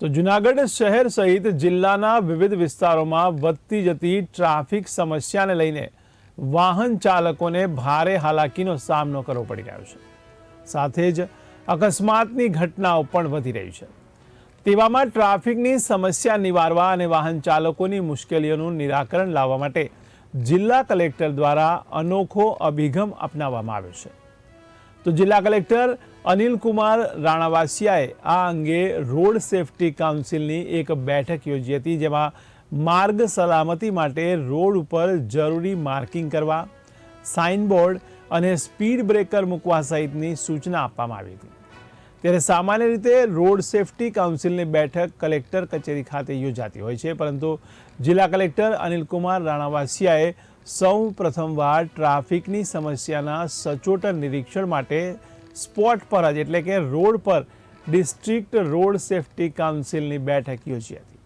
તો જુનાગઢ શહેર સહિત જિલ્લાના વિવિધ વિસ્તારોમાં વધતી જતી ટ્રાફિક સમસ્યાને લઈને વાહન ચાલકોને ભારે હાલાકીનો સામનો કરવો પડી રહ્યો છે. સાથે જ અકસ્માતની ઘટનાઓ પણ વધી રહી છે. તેવામાં ટ્રાફિકની સમસ્યા નિવારવા અને વાહન ચાલકોની મુશ્કેલીઓનું નિરાકરણ લાવવા માટે જિલ્લા કલેક્ટર દ્વારા અનોખો અભિગમ અપનાવવામાં આવ્યો છે. તો જિલ્લા કલેક્ટર અનિલ કુમાર રાણાવાસિયાએ આ અંગે રોડ સેફટી કાઉન્સિલની એક બેઠક યોજી હતી, જેમાં માર્ગ સલામતી માટે રોડ ઉપર જરૂરી માર્કિંગ કરવા, સાઇનબોર્ડ અને સ્પીડ બ્રેકર મૂકવા સહિતની સૂચના આપવામાં આવી હતી. ત્યારે સામાન્ય રીતે રોડ સેફટી કાઉન્સિલની બેઠક કલેક્ટર કચેરી ખાતે યોજાતી હોય છે, પરંતુ જિલ્લા કલેક્ટર અનિલકુમાર રાણાવાસિયાએ સૌ પ્રથમવાર ટ્રાફિકની સમસ્યાના સચોટ નિરીક્ષણ માટે સ્પોટ પર જ એટલે કે રોડ પર ડિસ્ટ્રિક્ટ રોડ સેફટી કાઉન્સિલની બેઠક યોજી હતી.